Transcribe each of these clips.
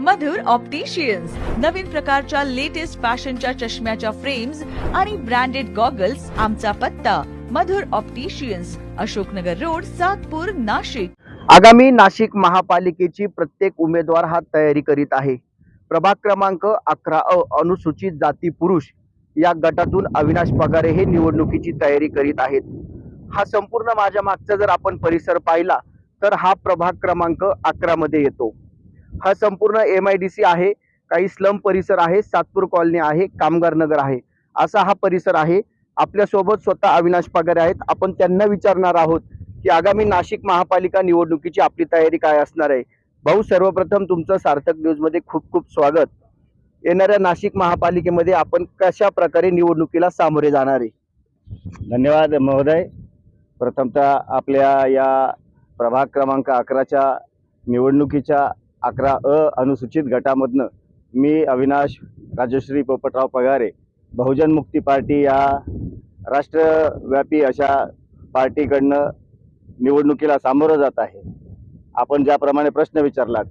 मधुर opticians नवीन प्रकारच्या latest फॅशनच्या चष्म्याच्या फ्रेम्स आणि ब्रँडेड गॉगल्स आमचा पत्ता. Madhur opticians Ashoknagar road Satpur Nashik. आगामी नाशिक महापालिकेची प्रत्येक उमेदवार हा तयारी करीत आहे. प्रभाग क्रमांक अकरा अ अनुसूचित जाती पुरुष या गटातून अविनाश पगारे हे निवडणुकीची तयारी करीत आहेत. हा संपूर्ण माझ्या मागचा जर आपण परिसर पाहिला तर हा प्रभाग क्रमांक अकरा मध्ये येतो. हा संपूर्ण एम आय डी सी आहे. काही स्लम परिसर आहे सातपूर कॉलनी आहे कामगार नगर आहे. असा हा परिसर आहे. आपल्यासोबत स्वतः अविनाश पागारे आहेत. आपण त्यांना विचारणार आहोत की आगामी नाशिक महापालिका निवडणुकीची आपली तयारी काय असणार आहे? भाऊ सर्वप्रथम तुमचं सार्थक न्यूजमध्ये खूप खूप स्वागत. येणाऱ्या नाशिक महापालिकेमध्ये आपण कशा प्रकारे निवडणुकीला सामोरे जाणार आहे? धन्यवाद महोदय. प्रथमतः आपल्या या प्रभाग क्रमांक अकराच्या निवडणुकीच्या अकरा अ अनुसूचित गटामधनं मी अविनाश राजश्री पोपटराव पगारे बहुजन मुक्ती पार्टी या राष्ट्रव्यापी अशा पार्टीकडनं निवडणुकीला सामोरं जात आहे. आपण ज्याप्रमाणे प्रश्न विचारलात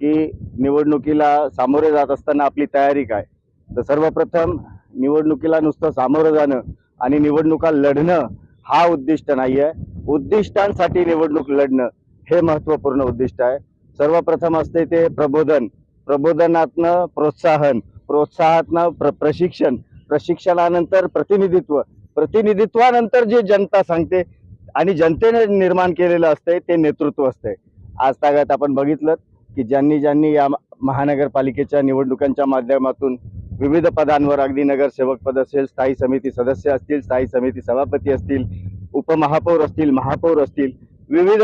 की निवडणुकीला सामोरे जात असताना आपली तयारी काय? तर सर्वप्रथम निवडणुकीला नुसतं सामोरं जाणं आणि निवडणुका लढणं हा उद्दिष्ट नाही आहे उद्दिष्टांसाठी निवडणूक लढणं हे महत्त्वपूर्ण उद्दिष्ट आहे. सर्वप्रथम असते ते प्रबोधन. प्रबोधनातनं प्रोत्साहन प्रोत्साहातनं प्र प्रशिक्षण. प्रशिक्षणानंतर प्रतिनिधित्व. प्रतिनिधित्वानंतर जे जनता सांगते आणि जनतेने निर्माण केलेलं असते ते नेतृत्व असते आज तागात आपण बघितलं की ज्यांनी ज्यांनी या महानगरपालिकेच्या निवडणुकांच्या माध्यमातून विविध पदांवर अगदी नगरसेवक पद असेल स्थायी समिती सदस्य असतील स्थायी समिती सभापती असतील उपमहापौर असतील महापौर असतील विविध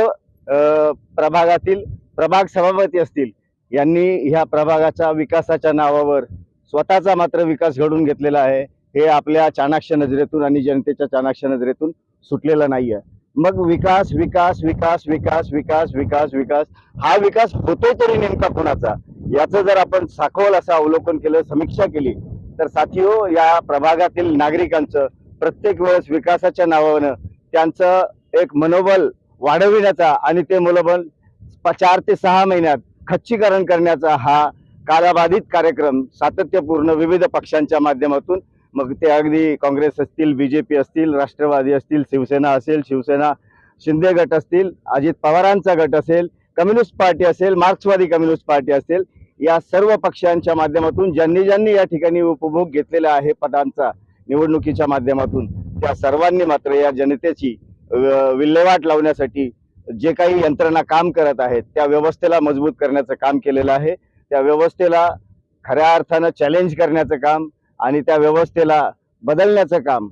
प्रभागातील प्रभाग सभापती असतील यांनी ह्या प्रभागाच्या विकासाच्या नावावर स्वतःचा मात्र विकास घडून घेतलेला आहे. हे आपल्या चाणाक्ष नजरेतून आणि जनतेच्या चाणाक्ष नजरेतून सुटलेलं नाही आहे मग विकास विकास विकास विकास विकास विकास विकास हा विकास होतोय तरी नेमका कोणाचा? याचं जर आपण साखोल असं अवलोकन केलं समीक्षा केली तर साथियो या प्रभागातील नागरिकांचं प्रत्येक वेळेस विकासाच्या नावानं त्यांचं एक मनोबल वाढविण्याचा आणि ते मनोबल चार ते सहा महिन्यात खच्चीकरण करण्याचा हा कालाबाधित कार्यक्रम सातत्यपूर्ण विविध पक्षांच्या माध्यमातून मग ते अगदी काँग्रेस असतील बी जे पी असतील राष्ट्रवादी असतील शिवसेना असेल शिवसेना शिंदे गट असतील अजित पवारांचा गट असेल कम्युनिस्ट पार्टी असेल मार्क्सवादी कम्युनिस्ट पार्टी असेल या सर्व पक्षांच्या माध्यमातून ज्यांनी ज्यांनी या ठिकाणी उपभोग घेतलेला आहे पदांचा निवडणुकीच्या माध्यमातून त्या सर्वांनी मात्र या जनतेची विल्हेवाट लावण्यासाठी जे काही यंत्रणा काम करत आहेत त्या व्यवस्थेला मजबूत करण्याचं काम केलेलं आहे. त्या व्यवस्थेला खऱ्या अर्थानं चॅलेंज करण्याचं काम आणि त्या व्यवस्थेला बदलण्याचं काम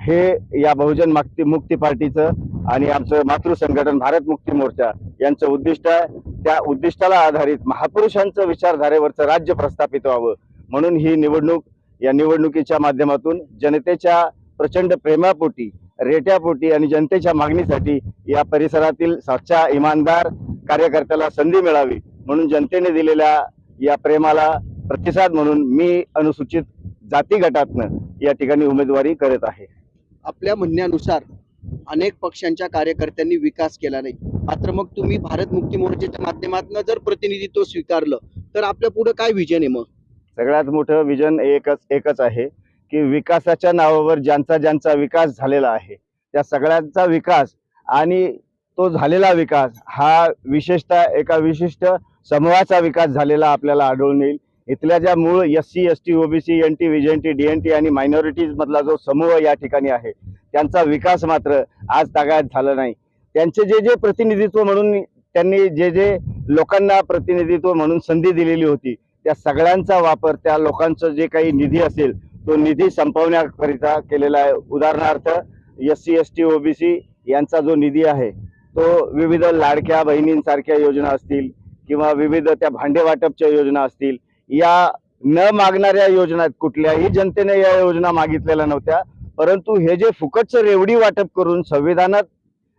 हे या बहुजन मुक्ती मुक्ती पार्टीचं आणि आमचं मातृसंघटन भारत मुक्ती मोर्चा यांचं उद्दिष्ट आहे. त्या उद्दिष्टाला आधारित महापुरुषांचं विचारधारेवरचं राज्य प्रस्थापित व्हावं म्हणून ही निवडणूक या निवडणुकीच्या माध्यमातून जनतेच्या प्रचंड प्रेमापोटी रेट्यापोटी आणि जनतेच्या मागणीसाठी या परिसरातील सच्चा इमानदार कार्यकर्त्याला संधी मिळावी म्हणून जनतेने दिलेल्या या प्रेमाला प्रतिसाद म्हणून मी अनुसूचित जाती गटातनं या ठिकाणी उमेदवारी करत आहे. आपल्या म्हणण्यानुसार अनेक पक्षांच्या कार्यकर्त्यांनी विकास केला नाही. मात्र मग तुम्ही भारत मुक्ती मोर्चाच्या माध्यमातून जर प्रतिनिधित्व स्वीकारलं तर आपल्या पुढे काय विजन आहे मग? सगळ्यात मोठं विजन एकच एकच आहे. की विकासाच्या नावावर ज्यांचा ज्यांचा विकास झालेला आहे त्या सगळ्यांचा विकास आणि तो झालेला विकास हा विशेषतः एका विशिष्ट समूहाचा विकास झालेला आपल्याला आढळून येईल. इथल्या ज्या मूळ S C S T OBC N T V T D N T आणि मायनॉरिटीजमधला जो समूह या ठिकाणी आहे त्यांचा विकास मात्र आज तागायत झाला नाही. त्यांचे जे जे प्रतिनिधित्व म्हणून त्यांनी जे जे लोकांना प्रतिनिधित्व म्हणून संधी दिलेली होती त्या सगळ्यांचा वापर त्या लोकांचं जे काही निधी असेल तो निधी संपवण्याकरिता केलेला आहे. उदाहरणार्थ S C S T OBC यांचा जो निधी आहे तो विविध लाडक्या बहिणींसारख्या योजना असतील किंवा विविध त्या भांडे वाटपच्या योजना असतील या न मागणाऱ्या योजना आहेत. कुठल्याही जनतेने या योजना मागितलेल्या नव्हत्या. परंतु हे जे फुकटचं रेवडी वाटप करून संविधानात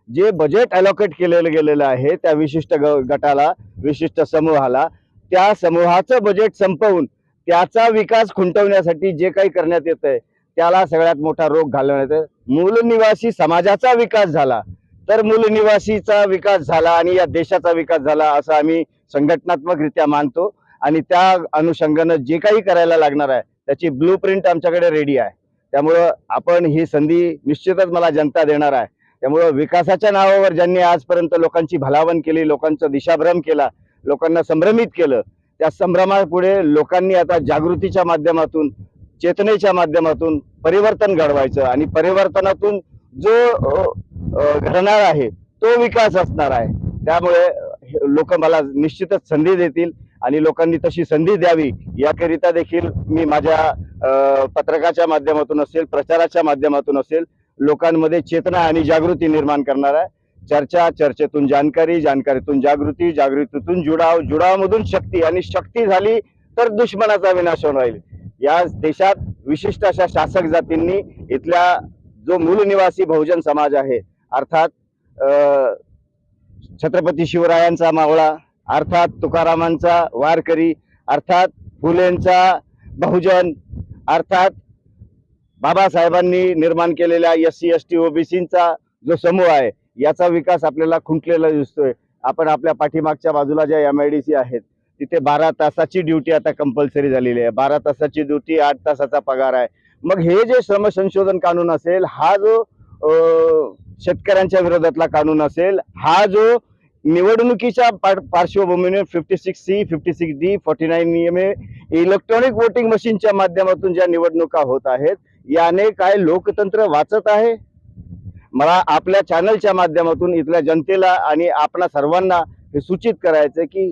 जे बजेट अलोकेट केलेलं गेलेलं आहे त्या विशिष्ट ग- गटाला विशिष्ट समूहाला त्या समूहाचं बजेट संपवून त्याचा विकास खुंटवण्यासाठी जे काही करण्यात येत आहे त्याला सगळ्यात मोठा रोग घालवण्यात आहे. मूलनिवासी समाजाचा विकास झाला. तर मूलनिवासीचा विकास झाला आणि या देशाचा विकास झाला असं आम्ही संघटनात्मकरित्या मानतो. आणि त्या अनुषंगानं जे काही करायला लागणार आहे त्याची ब्लू प्रिंट आमच्याकडे रेडी आहे. त्यामुळं आपण ही संधी निश्चितच मला जनता देणार आहे. त्यामुळं विकासाच्या नावावर ज्यांनी आजपर्यंत लोकांची भलावण केली लोकांचा दिशाभ्रम केला लोकांना संभ्रमित केलं त्या संभ्रमापुढे लोकांनी आता जागृतीच्या माध्यमातून चेतनेच्या माध्यमातून परिवर्तन घडवायचं आणि परिवर्तनातून जो घडणार आहे तो विकास असणार आहे. त्यामुळे लोक मला निश्चितच संधी देतील आणि लोकांनी तशी संधी द्यावी. याकरिता देखील मी माझ्या पत्रकाच्या माध्यमातून असेल प्रचाराच्या माध्यमातून असेल लोकांमध्ये चेतना आणि जागृती निर्माण करणार आहे. चर्चा चर्चेतून जानकारी जानकारीतून जागृती जागृतीतून जुडाव जुडावामधून शक्ती आणि शक्ती झाली तर दुश्मनाचा विनाश होऊन राहील. या देशात विशिष्ट अशा शासक जातींनी इथल्या जो मूल निवासी बहुजन समाज आहे अर्थात छत्रपती शिवरायांचा मावळा अर्थात तुकारामांचा वारकरी अर्थात फुलेंचा बहुजन अर्थात बाबासाहेबांनी निर्माण केलेल्या एस सी एस टी ओबीसींचा जो समूह आहे याचा विकास आपल्याला खुंटलेला दिसतोय. आपण आपल्या पाठीमागच्या बाजूला ज्या एम आय डी सी आहेत तिथे बारा तासाची ड्युटी आता कंपल्सरी झालेली आहे. बारा तासाची ड्युटी आठ तासाचा पगार आहे. मग हे जे श्रम संशोधन कानून असेल हा जो शेतकऱ्यांच्या विरोधातला कानून असेल हा जो निवडणुकीच्या पार्श्वभूमीने fifty six C fifty six D forty nine नियम ए इलेक्ट्रॉनिक वोटिंग मशीनच्या माध्यमातून ज्या निवडणुका होत आहेत याने काय लोकतंत्र वाचत आहे? मला आपल्या चॅनलच्या माध्यमातून इथल्या जनतेला आणि आपणा सर्वांना हे सूचित करायचं की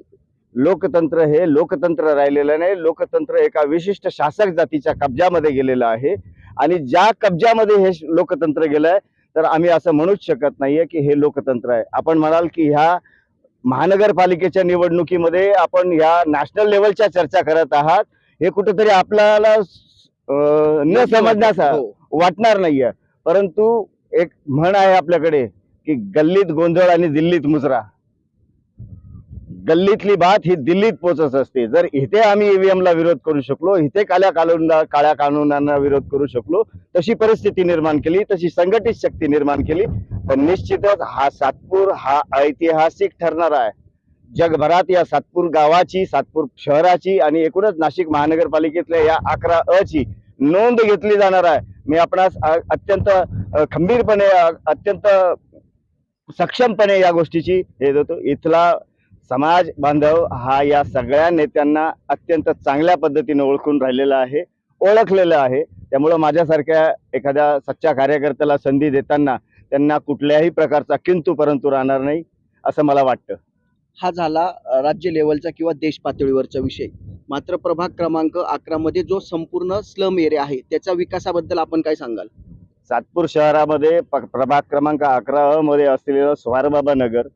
लोकतंत्र हे लोकतंत्र राहिलेलं नाही. लोकतंत्र एका विशिष्ट शासक जातीच्या कब्जामध्ये गेलेलं आहे. आणि ज्या कब्जामध्ये हे लोकतंत्र गेलंय तर आम्ही असं म्हणूच शकत नाहीये की हे लोकतंत्र आहे. आपण म्हणाल की ह्या महानगरपालिकेच्या निवडणुकीमध्ये आपण ह्या नॅशनल लेवलच्या चर्चा करत आहात. हे कुठेतरी आपल्याला न समजण्यास हो. वाटणार नाहीये. परंतु एक म्हण आहे आपल्याकडे की गल्लीत गोंधळ आणि दिल्लीत मुजरा. गल्लीतली बात ही दिल्लीत पोचत असते. जर इथे आम्ही ईव्हीएमला विरोध करू शकलो इथे काळ्या कानून काळ्या कानूनांना विरोध करू शकलो तशी परिस्थिती निर्माण केली तशी संघटित शक्ती निर्माण केली तर निश्चितच हा सातपूर हा ऐतिहासिक ठरणार आहे. जगभरात या सातपूर गावाची सातपूर शहराची आणि एकूणच नाशिक महानगरपालिकेतल्या या अकरा अ ची नोंद घेतली जाणार आहे. मी आपणास अत्यंत खंबीरपणे अत्यंत सक्षमपणे या गोष्टीची हे देतो. इथला समाज बांधव हा या सगळ्या नेत्यांना अत्यंत चांगल्या पद्धतीने ओळखून राहिलेला आहे ओळखलेलं आहे. त्यामुळं माझ्यासारख्या एखाद्या सच्च्या कार्यकर्त्याला संधी देताना त्यांना कुठल्याही प्रकारचा किंतु परंतु राहणार नाही असं मला वाटतं. हा झाला राज्य लेवलचा किंवा देश पातळीवरचा विषय. मात्र प्रभाग क्रमांक अकरा मध्ये जो संपूर्ण स्लम एरिया आहे त्याच्या विकासाबद्दल आपण काय सांगाल? सातपूर शहरामध्ये प- प्रभाग क्रमांक अकरा अ मध्ये असलेलं स्वारबाबा नगर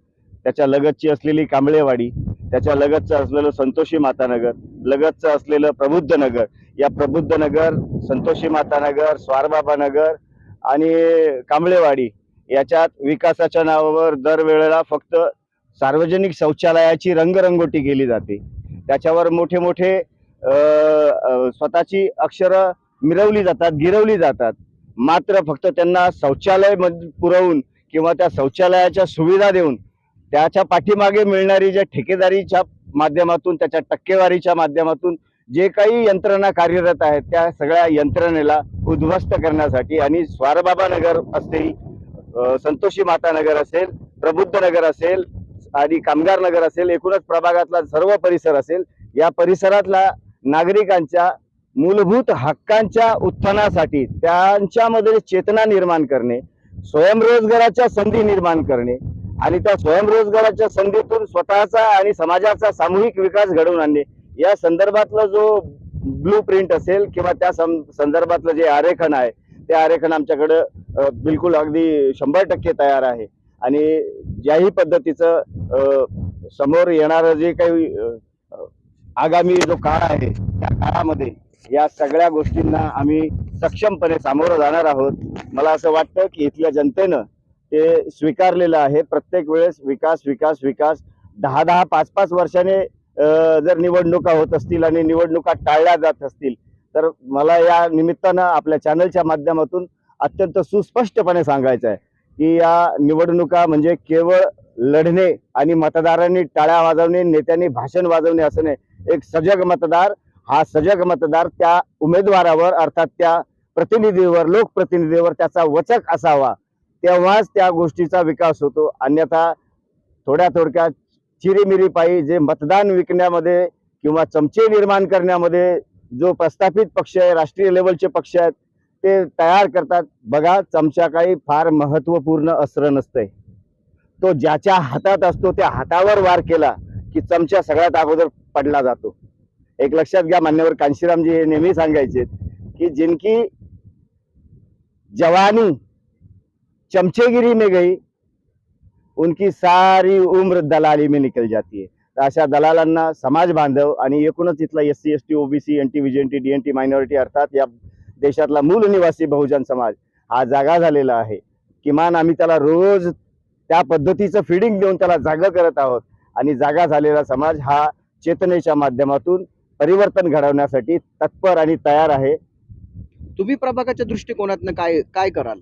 त्याच्या लगतची असलेली कांबळेवाडी त्याच्या लगतचं असलेलं संतोषी मातानगर लगतचं असलेलं प्रबुद्ध नगर. या प्रबुद्ध नगर संतोषी मातानगर स्वारबाबा नगर आणि कांबळेवाडी याच्यात विकासाच्या नावावर दरवेळेला फक्त सार्वजनिक शौचालयाची रंगरंगोटी केली जाते. त्याच्यावर मोठे मोठे स्वतःची अक्षरं मिरवली जातात गिरवली जातात. मात्र फक्त त्यांना शौचालय पुरवून किंवा त्या शौचालयाच्या सुविधा देऊन त्याच्या पाठीमागे मिळणारी ज्या ठेकेदारीच्या माध्यमातून त्याच्या टक्केवारीच्या माध्यमातून जे काही यंत्रणा कार्यरत आहेत त्या सगळ्या यंत्रणेला उद्ध्वस्त करण्यासाठी आणि स्वारबाबा नगर असतील संतोषी माता नगर असेल प्रबुद्ध नगर असेल आणि कामगार नगर असेल एकूणच प्रभागातला सर्व परिसर असेल या परिसरातला नागरिकांच्या मूलभूत हक्कांच्या उत्थानासाठी त्यांच्यामध्ये चेतना निर्माण करणे स्वयंरोजगाराच्या संधी निर्माण करणे आणि त्या स्वयंरोजगाराच्या संधीतून स्वतःचा आणि समाजाचा सामूहिक विकास घडवून आणणे या संदर्भातला जो ब्लू प्रिंट असेल किंवा त्या सं- संदर्भातलं जे आरेखन आहे ते आरेखन आमच्याकडं बिलकुल अगदी शंभर टक्के तयार आहे. आणि ज्याही पद्धतीचं समोर येणारं जे काही आगामी जो काळ आहे त्या काळामध्ये या सगळ्या गोष्टींना आम्ही सक्षमपणे सामोरं जाणार आहोत. मला असं वाटतं की इथल्या जनतेनं ते स्वीकारलेलं आहे. प्रत्येक वेळेस विकास विकास विकास. दहा दहा पाच पाच वर्षाने जर निवडणुका होत असतील आणि निवडणुका टाळल्या जात असतील तर मला या निमित्तानं आपल्या चॅनलच्या माध्यमातून अत्यंत सुस्पष्टपणे सांगायचं आहे. की या निवडणुका म्हणजे केवळ लढणे आणि मतदारांनी टाळ्या वाजवणे नेत्यांनी भाषण वाजवणे असं नाही. एक सजग मतदार हा सजग मतदार त्या उमेदवारावर अर्थात त्या प्रतिनिधीवर लोकप्रतिनिधीवर त्याचा वचक असावा तेव्हाच त्या गोष्टीचा विकास होतो. अन्यथा थोड्या थोडक्यात चिरीमिरी पायी जे मतदान विकण्यामध्ये किंवा चमचे निर्माण करण्यामध्ये जो प्रस्थापित पक्ष आहे राष्ट्रीय लेवलचे पक्ष आहेत ते तयार करतात. बघा चमचा काही फार महत्त्वपूर्ण अस्त्र नसतंय. तो ज्याच्या हातात असतो त्या हातावर वार केला की चमचा सगळ्यात अगोदर पडला जातो. एक लक्षात घ्या मान्यवर कांशीरामजी हे नेहमी सांगायचे की जिनकी जवानी चमचेगिरी में गई उनकी सारी उम्र दलाली में निकल जाती है. तर अशा दलालांना समाज बांधव आणि एकूणच इथला S C S T OBC N T VJNT D N T minority अर्थात या देशातला मूल निवासी बहुजन समाज हा जागा झालेला आहे. किमान आम्ही त्याला रोज त्या पद्धतीचं फिडिंग देऊन त्याला जागा करत आहोत. आणि जागा झालेला समाज हा चेतनेच्या माध्यमातून परिवर्तन घडवण्यासाठी तत्पर आणि तयार आहे. तुम्ही प्रभागाच्या दृष्टिकोनातनं काय काय कराल?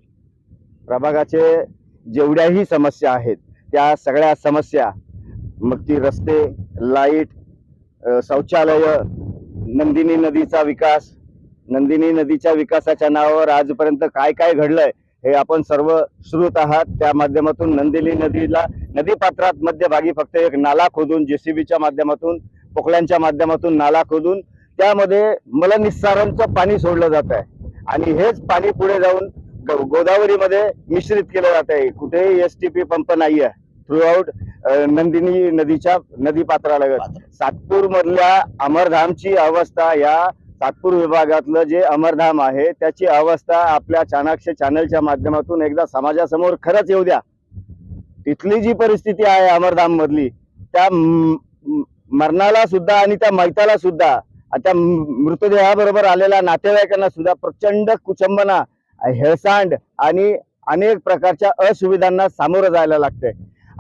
प्रभागाचे जेवढ्याही समस्या आहेत त्या सगळ्या समस्या मग ती रस्ते लाइट शौचालय नंदिनी नदीचा विकास नंदिनी नदीच्या विकासाच्या नावावर आजपर्यंत काय काय घडलंय हे आपण सर्व श्रुत आहात. त्या माध्यमातून नंदिनी नदीला नदी पात्रात मध्यभागी फक्त एक नाला खोदून जेसीबीच्या माध्यमातून पोकळ्यांच्या माध्यमातून नाला खोदून त्यामध्ये मलनिस्सारांचं पाणी सोडलं जात आहे आणि हेच पाणी पुढे जाऊन गोदावरीमध्ये मिश्रित केलं जात आहे कुठेही एस टी पी पंप नाही आहे थ्रू आउट नंदिनी नदीच्या नदी पात्रालगत सातपूर मधल्या अमरधामची अवस्था या सातपूर विभागातलं जे अमरधाम आहे त्याची अवस्था आपल्या चाणाक्ष चॅनलच्या माध्यमातून एकदा समाजासमोर खरंच येऊ द्या. तिथली जी परिस्थिती आहे अमरधाम मधली त्या मरणाला सुद्धा आणि त्या मैताला सुद्धा त्या मृतदेहाबरोबर आलेल्या नातेवाईकांना सुद्धा प्रचंड कुचंबना हेळसांड आणि अनेक प्रकारच्या असुविधांना सामोरं जायला लागतंय.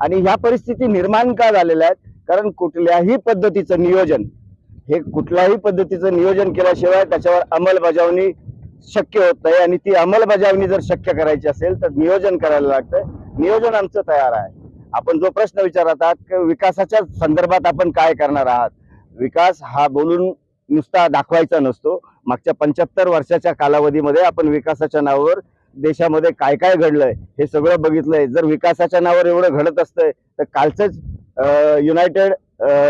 आणि ह्या परिस्थिती निर्माण का झालेल्या आहेत? कारण कुठल्याही पद्धतीचं नियोजन हे कुठल्याही पद्धतीचं नियोजन केल्याशिवाय त्याच्यावर अंमलबजावणी शक्य होत नाही. आणि ती अंमलबजावणी जर शक्य करायची असेल तर नियोजन करायला लागतं. नियोजन आमचं तयार आहे. आपण जो प्रश्न विचारत आहात की विकासाच्या संदर्भात आपण काय करणार आहात? विकास हा बोलून नुसता दाखवायचा नसतो. मागच्या पंच्याहत्तर वर्षाच्या कालावधीमध्ये आपण विकासाच्या नावावर देशामध्ये काय काय घडलंय हे सगळं बघितलंय. जर विकासाच्या नावावर एवढं घडत असतंय तर कालचंच युनायटेड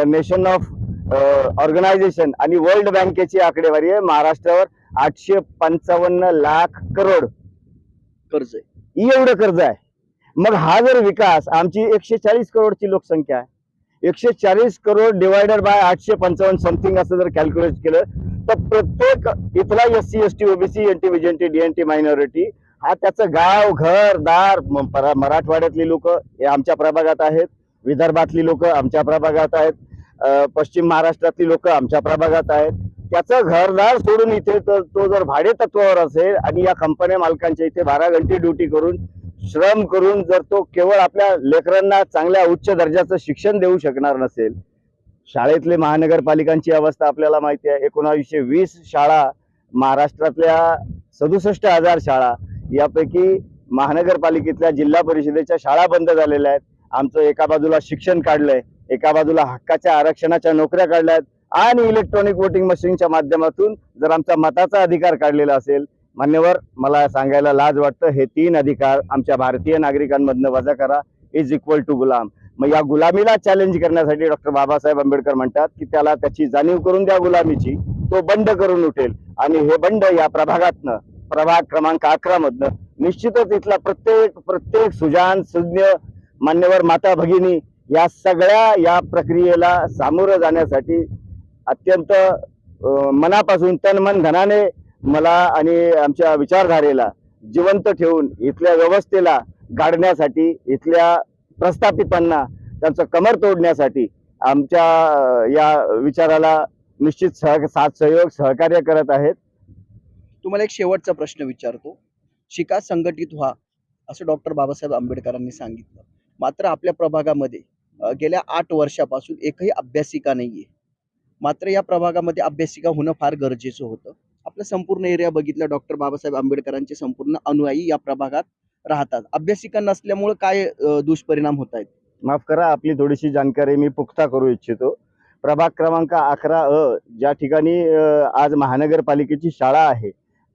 नेशन ऑफ ऑर्गनायझेशन आणि वर्ल्ड बँकेची आकडेवारी आहे महाराष्ट्रावर आठशे पंचावन्न लाख करोड. कर्ज आहे. एवढं कर्ज आहे. मग हा जर विकास आमची एकशे चाळीस करोडची लोकसंख्या आहे. एकशे चाळीस करोड डिवायडेड बाय आठशे पंचावन्न समथिंग असं जर कॅल्क्युलेट केलं तर प्रत्येक इथला S C S T OBC N T VJNT D N T minority हा त्याचं गाव घर दार मराठवाड्यातली लोक हे आमच्या प्रभागात आहेत. विदर्भातली लोक आमच्या प्रभागात आहेत. पश्चिम महाराष्ट्रातली लोक आमच्या प्रभागात आहेत. त्याचं घरदार सोडून इथे तर तो जर भाडे तत्वावर असेल आणि या कंपन्या मालकांच्या इथे बारा घंटे ड्युटी करून श्रम करून जर तो केवळ आपल्या लेकरांना चांगल्या उच्च दर्जाचं शिक्षण देऊ शकणार नसेल शाळेतले महानगरपालिकांची अवस्था आपल्याला माहिती आहे. एकोणावीसशे वीस शाळा महाराष्ट्रातल्या सदुसष्ट हजार शाळा यापैकी महानगरपालिकेतल्या जिल्हा परिषदेच्या शाळा बंद झालेल्या आहेत. आमचं एका बाजूला शिक्षण काढलंय. एका बाजूला हक्काच्या आरक्षणाच्या नोकऱ्या काढल्यात आणि इलेक्ट्रॉनिक वोटिंग मशीनच्या माध्यमातून जर आमचा मताचा अधिकार काढलेला असेल मान्यवर मला सांगायला लाज वाटतं हे तीन अधिकार आमच्या भारतीय नागरिकांमधनं वजा करा. इज इक्वल टू गुलाम. मग या गुलामीला चॅलेंज करण्यासाठी डॉक्टर बाबासाहेब आंबेडकर म्हणतात की त्याला त्याची जाणीव करून द्या गुलामीची तो बंड करून उठेल. आणि हे बंड या प्रभागातनं प्रभाग क्रमांक अकरा मधनं निश्चितच इथला प्रत्येक प्रत्येक सुजान सुज्ञ मान्यवर माता भगिनी या सगळ्या या प्रक्रियेला सामोरं जाण्यासाठी अत्यंत मनापासून तन मन धनाने मला आणि आमच्या विचारधारेला जिवंत ठेवून इथल्या व्यवस्थेला गाडण्यासाठी इथल्या प्रस्थापितांना त्यांचं कमर तोडण्यासाठी आमच्या या विचाराला निश्चित सह साथ सहयोग सहकार्य करत आहेत. तुम्हाला एक शेवटचा प्रश्न विचारतो. शिका संघटित व्हा असं डॉक्टर बाबासाहेब आंबेडकरांनी सांगितलं. मात्र आपल्या प्रभागामध्ये गेल्या आठ वर्षापासून एकही अभ्यासिका नाहीये. मात्र या प्रभागामध्ये अभ्यासिका होणं फार गरजेचं होतं. आपलं संपूर्ण एरिया बघितला डॉक्टर बाबासाहेब आंबेडकरांचे संपूर्ण अनुयायी या प्रभागात राहतात. अभ्यासिका नसल्यामुळे काय दुष्परिणाम होत आहेत? माफ करा आपली थोडीशी जानकारी मी पुख्ता करू इच्छितो. प्रभाग क्रमांक अकरा अ ज्या ठिकाणी आज महानगरपालिकेची शाळा आहे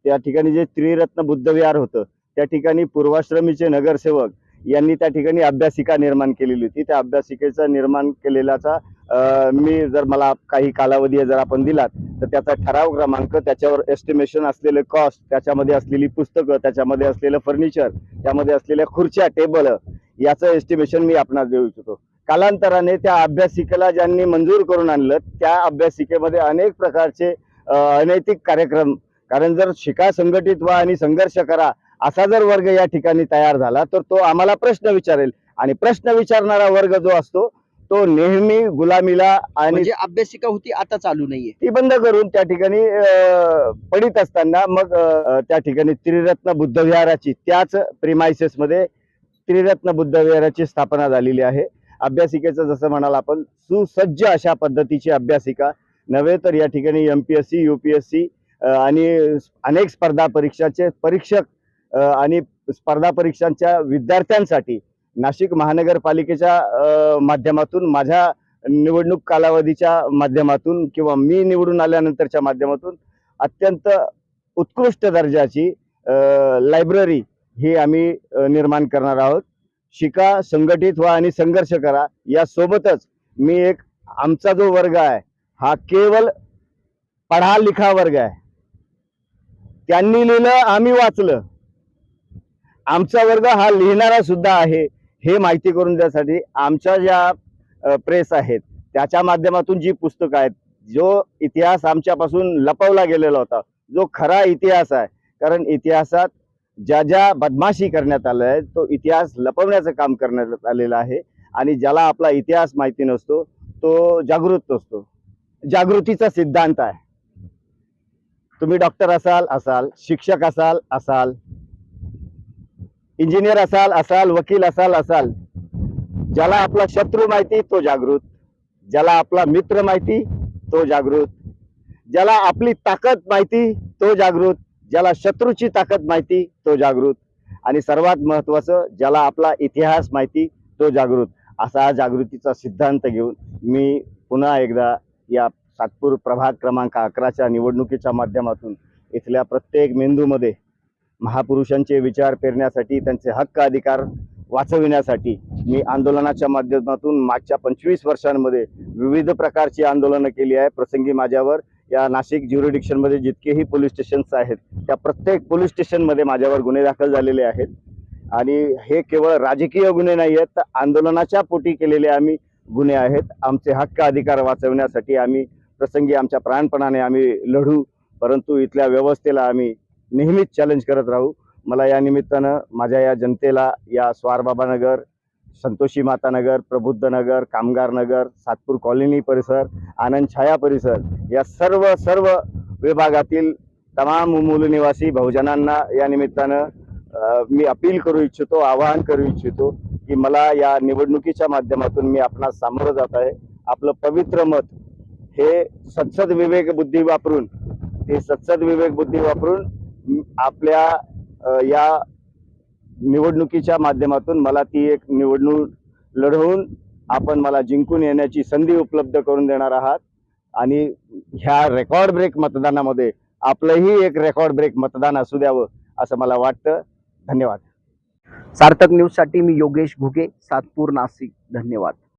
त्या ठिकाणी जे त्रिरत्न बुद्धविहार होतं त्या ठिकाणी पूर्वाश्रमीचे नगरसेवक यांनी त्या ठिकाणी अभ्यासिका निर्माण केलेली होती. त्या अभ्यासिकेचा निर्माण केलेल्याचा मी जर मला काही कालावधी जर आपण दिलात तर त्याचा ठराव क्रमांक त्याच्यावर एस्टिमेशन असलेले कॉस्ट त्याच्यामध्ये असलेली पुस्तकं त्याच्यामध्ये असलेलं फर्निचर त्यामध्ये असलेल्या खुर्च्या टेबल याचं एस्टिमेशन मी आपणास देऊ इच्छितो. कालांतराने त्या अभ्यासिकेला ज्यांनी मंजूर करून आणलं त्या अभ्यासिकेमध्ये अनेक प्रकारचे अनैतिक कार्यक्रम कारण जर शिका संघटित व्हा आणि संघर्ष करा असा जर वर्ग या ठिकाणी तयार झाला तर तो आम्हाला प्रश्न विचारेल. आणि प्रश्न विचारणारा वर्ग जो असतो तो नेहमी गुलामीला आणि म्हणजे अभ्यासिका होती आता चालू नाहीये. ती बंद करून त्या ठिकाणी पडित असताना मग त्या ठिकाणी त्रिरत्न बुद्धविहाराची त्याच प्रिमायसेस मध्ये त्रिरत्न बुद्धविहाराची स्थापना झालेली आहे. अभ्यासिकेचं जसं म्हणाल आपण सुसज्ज अशा पद्धतीची अभ्यासिका नव्हे तर या ठिकाणी M P S C U P S C आणि अनेक स्पर्धा परीक्षाचे परीक्षक आणि स्पर्धा परीक्षांच्या विद्यार्थ्यांसाठी नाशिक महानगरपालिकेच्या माध्यमातून माझ्या निवडणूक कालावधीच्या माध्यमातून किंवा मी निवडून आल्यानंतरच्या माध्यमातून अत्यंत उत्कृष्ट दर्जाची लायब्ररी ही आम्ही निर्माण करणार आहोत. शिका संघटित व्हा आणि संघर्ष करा या सोबतच मी एक आमचा जो वर्ग आहे हा केवळ पढा लिखा वर्ग आहे. त्यांनी लिहिलं आम्ही वाचलं. आमचा वर्ग हा लिहिणारा सुद्धा आहे हे माहिती करून देण्यासाठी आमच्या ज्या प्रेस आहेत त्याच्या माध्यमातून जी पुस्तकं आहेत जो इतिहास आमच्यापासून लपवला गेलेला होता जो खरा इतिहास आहे कारण इतिहासात ज्या ज्या बदमाशी करण्यात आल्या आहे तो इतिहास लपवण्याचं काम करण्यात आलेलं आहे आणि ज्याला आपला इतिहास माहिती नसतो तो जागृत नसतो. जागृतीचा सिद्धांत आहे. तुम्ही डॉक्टर असाल असाल शिक्षक असाल असाल इंजिनियर असाल असाल वकील असाल असाल ज्याला आपला शत्रू माहिती तो जागृत. ज्याला आपला मित्र माहिती तो जागृत. ज्याला आपली ताकद माहिती तो जागृत. ज्याला शत्रूची ताकद माहिती तो जागृत. आणि सर्वात महत्वाचं ज्याला आपला इतिहास माहिती तो जागृत. असा जागृतीचा सिद्धांत घेऊन मी पुन्हा एकदा या सातपूर प्रभाग क्रमांक अकराच्या निवडणुकीच्या माध्यमातून इथल्या प्रत्येक मेंदूमध्ये महापुरुषांचे विचार पेरण्यासाठी त्यांचे हक्क अधिकार वाचविण्यासाठी मी आंदोलनाच्या माध्यमातून मागच्या पंचवीस वर्षांमध्ये विविध प्रकारची आंदोलनं केली आहे. प्रसंगी माझ्यावर या नाशिक ज्युरिडिक्शनमध्ये जितकेही पोलीस स्टेशन्स आहेत त्या प्रत्येक पोलीस स्टेशनमध्ये माझ्यावर गुन्हे दाखल झालेले आहेत. आणि हे केवळ राजकीय गुन्हे नाही आहेत तर आंदोलनाच्या पोटी केलेले आम्ही गुन्हे आहेत. आमचे हक्क अधिकार वाचवण्यासाठी आम्ही प्रसंगी आमच्या प्राणपणाने आम्ही लढू परंतु इथल्या व्यवस्थेला आम्ही नेहमीच चॅलेंज करत राहू. मला या निमित्तानं माझ्या या जनतेला या स्वारबाबानगर संतोषी मातानगर प्रबुद्धनगर कामगारनगर सातपूर कॉलनी परिसर आनंद छाया परिसर या सर्व सर्व विभागातील तमाम मूल निवासी बहुजनांना या निमित्तानं मी अपील करू इच्छितो आवाहन करू इच्छितो की मला या निवडणुकीच्या माध्यमातून मी आपणास सामोरं जात आहे. आपलं पवित्र मत हे सत्सद विवेक बुद्धी वापरून ते सत्सद विवेक बुद्धी वापरून आपल्या या निवडणुकीच्या माध्यमातून मला ती एक निवडणूक लढवून आपण मला जिंकून येण्याची संधी उपलब्ध करून देणार आहात. आणि ह्या रेकॉर्ड ब्रेक मतदानामध्ये आपलंही एक रेकॉर्ड ब्रेक मतदान असू द्यावं असं मला वाटतं. धन्यवाद. सार्थक न्यूजसाठी मी योगेश घुगे सातपूर नाशिक. धन्यवाद.